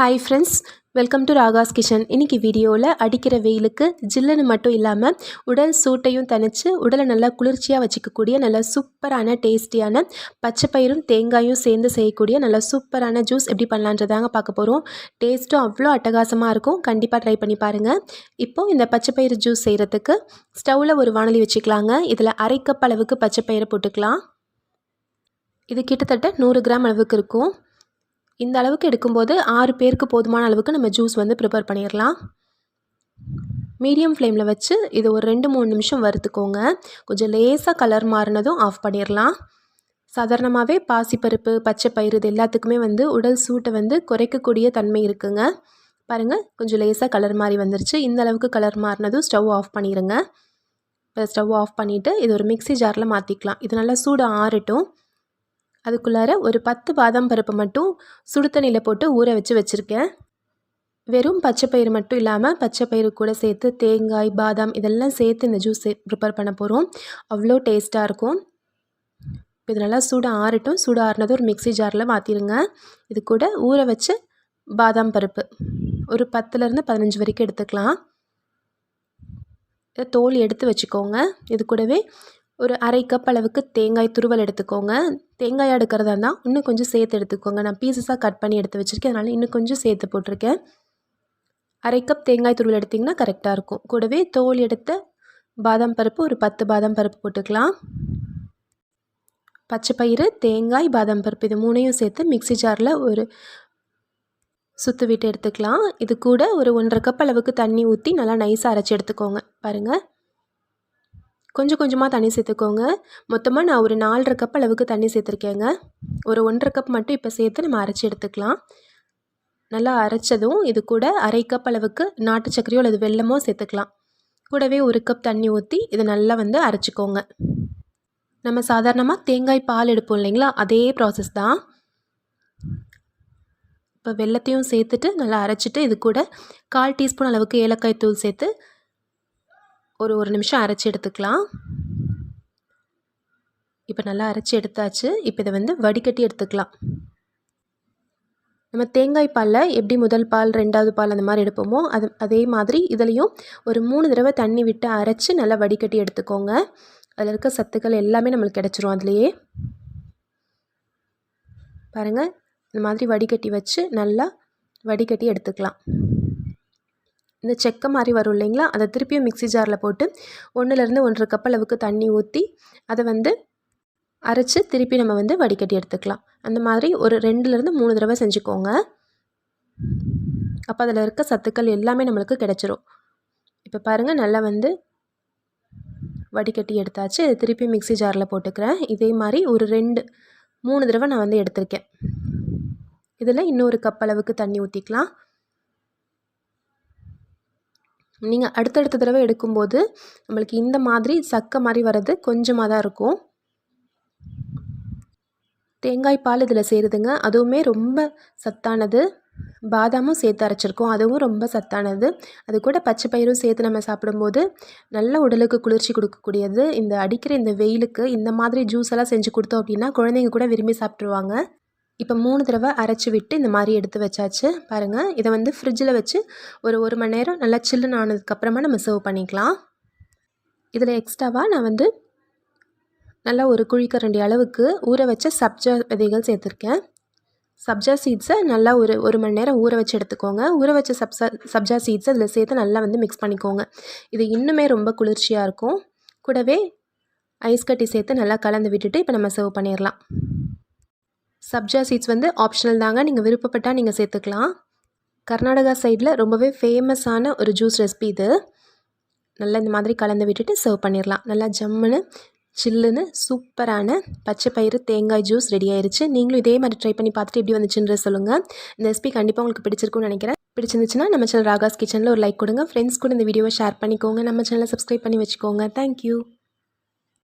Hi friends welcome to Raga's kitchen இன்றைக்கி வீடியோவில் அடிக்கிற வெயிலுக்கு ஜில்லுன்னு மட்டும் இல்லாமல் உடல் சூட்டையும் தணித்து உடலை நல்லா குளிர்ச்சியாக வச்சுக்கக்கூடிய நல்லா சூப்பரான டேஸ்டியான பச்சைப்பயிரும் தேங்காயும் சேர்ந்து செய்யக்கூடிய நல்லா சூப்பரான ஜூஸ் எப்படி பண்ணலான்றதாங்க பார்க்க போகிறோம் டேஸ்ட்டும் அவ்வளோ அட்டகாசமாக இருக்கும். கண்டிப்பாக ட்ரை பண்ணி பாருங்கள் இப்போது இந்த பச்சை பயிறு ஜூஸ் செய்கிறதுக்கு ஸ்டவ்வில் ஒரு வானொலி வச்சுக்கலாங்க. இதில் அரை கப் அளவுக்கு பச்சைப்பயிரை போட்டுக்கலாம். இது கிட்டத்தட்ட நூறு கிராம் அளவுக்கு இருக்கும். இந்த அளவுக்கு எடுக்கும்போது ஆறு பேருக்கு போதுமான அளவுக்கு நம்ம ஜூஸ் வந்து ப்ரிப்பேர் பண்ணிடலாம். மீடியம் ஃப்ளேமில் வச்சு இது ஒரு ரெண்டு மூணு நிமிஷம் வறுத்துக்கோங்க. கொஞ்சம் லேசாக கலர் மாறினதும் ஆஃப் பண்ணிடலாம். சாதாரணமாகவே பாசிப்பருப்பு பச்சை பயிறு இது எல்லாத்துக்குமே வந்து உடல் சூட்டை வந்து குறைக்கக்கூடிய தன்மை இருக்குங்க. பாருங்கள் கொஞ்சம் லேசாக கலர் மாறி வந்துருச்சு. இந்த அளவுக்கு கலர் மாறினதும் ஸ்டவ் ஆஃப் பண்ணிடுங்க இப்போ ஸ்டவ் ஆஃப் பண்ணிவிட்டு இது ஒரு மிக்சி ஜாரில் மாற்றிக்கலாம் இது நல்லா சூடு ஆறட்டும். அதுக்குள்ளார ஒரு பத்து பாதாம் பருப்பு மட்டும் சுடு தண்ணியில் போட்டு ஊற வச்சு வச்சுருக்கேன். வெறும் பச்சை பயிறு மட்டும் இல்லாமல் பச்சை பயிறு கூட சேர்த்து தேங்காய் பாதாம் இதெல்லாம் சேர்த்து இந்த ஜூஸ் ப்ரிப்பேர் பண்ண போகிறோம் அவ்வளோ டேஸ்ட்டாக இருக்கும். இது நல்லா சூடு ஆறட்டும். சூடு ஆறுனது ஒரு மிக்சி ஜாரில் மாற்றிடுங்க இது கூட ஊற வச்சு பாதாம் பருப்பு. ஒரு பத்துலேருந்து பதினஞ்சு வரைக்கும் எடுத்துக்கலாம். தோல் எடுத்து வச்சுக்கோங்க. இது கூடவே ஒரு அரை கப் அளவுக்கு தேங்காய் துருவல் எடுத்துக்கோங்க. தேங்காய் எடுக்கிறதா இருந்தால் இன்னும் கொஞ்சம் சேர்த்து எடுத்துக்கோங்க. நான் பீசஸாக கட் பண்ணி எடுத்து வச்சுருக்கேன். அதனால் இன்னும் கொஞ்சம் சேர்த்து போட்டிருக்கேன். அரை கப் தேங்காய் துருவல் எடுத்திங்கன்னா கரெக்டாக இருக்கும். கூடவே தோல் எடுத்த பாதாம் பருப்பு ஒரு பத்து பாதாம் பருப்பு போட்டுக்கலாம். பச்சை பயிறு தேங்காய் பாதாம் பருப்பு இது மூணையும் சேர்த்து மிக்சி ஜாரில் ஒரு சுற்று விட்டு எடுத்துக்கலாம். இது கூட ஒரு ஒன்றரை கப் அளவுக்கு தண்ணி ஊற்றி நல்லா நைஸாக அரைச்சி எடுத்துக்கோங்க. பாருங்கள் கொஞ்சம் கொஞ்சமாக தண்ணி சேர்த்துக்கோங்க. மொத்தமாக நான் ஒரு நாலரை கப் அளவுக்கு தண்ணி சேர்த்துருக்கேங்க. ஒரு ஒன்றரை கப் மட்டும் இப்போ சேர்த்து நம்ம அரைச்சி எடுத்துக்கலாம். நல்லா அரைச்சதும் இது கூட அரை கப் அளவுக்கு நாட்டு சர்க்கரையோ அல்லது வெல்லமோ சேர்த்துக்கலாம். கூடவே ஒரு கப் தண்ணி ஊற்றி இதை நல்லா வந்து அரைச்சிக்கோங்க. நம்ம சாதாரணமாக தேங்காய் பால் எடுப்போம் இல்லைங்களா? அதே ப்ராசஸ் தான். இப்போ வெள்ளத்தையும் சேர்த்துட்டு நல்லா அரைச்சிட்டு இது கூட கால் டீஸ்பூன் அளவுக்கு ஏலக்காய் தூள் சேர்த்து ஒரு ஒரு நிமிஷம் அரைச்சி எடுத்துக்கலாம். இப்போ நல்லா அரைச்சி எடுத்தாச்சு. இப்போ இதை வந்து வடிகட்டி எடுத்துக்கலாம். நம்ம தேங்காய் பாலில் எப்படி முதல் பால் ரெண்டாவது பால் அந்த மாதிரி எடுப்போமோ அது அதே மாதிரி இதுலேயும் ஒரு மூணு தடவை தண்ணி விட்டு அரைச்சி நல்லா வடிகட்டி எடுத்துக்கோங்க. அதில் இருக்க சத்துக்கள் எல்லாமே நம்மளுக்கு கிடச்சிரும் அதுலேயே. பாருங்கள் இந்த மாதிரி வடிகட்டி வச்சு நல்லா வடிகட்டி எடுத்துக்கலாம். இந்த செக்க மாதிரி வரும் இல்லைங்களா? அதை திருப்பியும் மிக்சி ஜாரில் போட்டு ஒன்றுலேருந்து ஒன்றரை கப் அளவுக்கு தண்ணி ஊற்றி அதை வந்து அரைச்சி திருப்பி நம்ம வந்து வடிகட்டி எடுத்துக்கலாம். அந்த மாதிரி ஒரு ரெண்டுலேருந்து மூணு தடவை செஞ்சுக்கோங்க. அப்போ அதில் இருக்க சத்துக்கள் எல்லாமே நம்மளுக்கு கிடச்சிரும். இப்போ பாருங்கள் நல்லா வந்து வடிகட்டி எடுத்தாச்சு. இதை திருப்பி மிக்சி ஜாரில் போட்டுக்கிறேன். இதே மாதிரி ஒரு ரெண்டு மூணு தடவை நான் வந்து எடுத்திருக்கேன். இதில் இன்னொரு கப் அளவுக்கு தண்ணி ஊற்றிக்கலாம் நீங்கள் அடுத்தடுத்த தடவை எடுக்கும்போது நம்மளுக்கு இந்த மாதிரி சக்கை மாதிரி வர்றது கொஞ்சமாக தான் இருக்கும். தேங்காய் பால் இதில் சேருதுங்க. அதுவுமே ரொம்ப சத்தானது. பாதாமும் சேர்த்து அரைச்சிருக்கோம். அதுவும் ரொம்ப சத்தானது. அது கூட பச்சை பயிரும் சேர்த்து நம்ம சாப்பிடும்போது நல்ல உடலுக்கு குளிர்ச்சி கொடுக்கக்கூடியது. இந்த அடிக்கிற இந்த வெயிலுக்கு இந்த மாதிரி ஜூஸ் எல்லாம் செஞ்சு கொடுத்தோம் அப்படின்னா குழந்தைங்க கூட விரும்பி சாப்பிட்ருவாங்க இப்போ மூணு தடவை அரைச்சி விட்டு இந்த மாதிரி எடுத்து வச்சாச்சு. பாருங்கள் இதை வந்து ஃப்ரிட்ஜில் வச்சு ஒரு ஒரு மணி நேரம் நல்லா சில்லுன்னு ஆனதுக்கப்புறமா நம்ம சர்வ் பண்ணிக்கலாம். இதில் எக்ஸ்ட்ராவாக நான் வந்து நல்லா ஒரு குழிக்கரண்டி அளவுக்கு ஊற வச்ச சப்ஜா விதைகள் சேர்த்துருக்கேன். சப்ஜா சீட்ஸை நல்லா ஒரு ஒரு மணி நேரம் ஊற வச்சு எடுத்துக்கோங்க. ஊற வச்ச சப்சா சப்ஜா சீட்ஸை அதில் சேர்த்து நல்லா வந்து மிக்ஸ் பண்ணிக்கோங்க. இது இன்னுமே ரொம்ப குளிர்ச்சியாக இருக்கும். கூடவே ஐஸ் கட்டி சேர்த்து நல்லா கலந்து விட்டுட்டு இப்போ நம்ம சர்வ் பண்ணிடலாம் சப்ஜா சீட்ஸ் வந்து ஆப்ஷனல் தாங்க. நீங்கள் விருப்பப்பட்டால் நீங்கள் சேர்த்துக்கலாம். கர்நாடகா சைடில் ரொம்பவே ஃபேமஸான ஒரு ஜூஸ் ரெசிபி இது. நல்லா இந்த மாதிரி கலந்து விட்டுட்டு சர்வ் பண்ணிடலாம் நல்லா ஜம்முன்னு சில்லுன்னு சூப்பரான பச்சை பயிறு தேங்காய் ஜூஸ் ரெடி ஆயிடுச்சு நீங்களும் இதே மாதிரி ட்ரை பண்ணி பார்த்துட்டு எப்படி வந்துச்சுன்ற சொல்லுங்கள் இந்த ரெசிபி கண்டிப்பாக உங்களுக்கு பிடிச்சிருக்கும்னு நினைக்கிறேன். பிடிச்சிருந்துச்சுன்னா நம்ம சேனல் ராகாஸ் கிச்சனில் ஒரு லைக் கொடுங்க. ஃப்ரெண்ட்ஸ் கூட இந்த வீடியோவை ஷேர் பண்ணிக்கோங்க. நம்ம சேனலை சப்ஸ்கிரைப் பண்ணி வச்சுக்கோங்க. தேங்க்யூ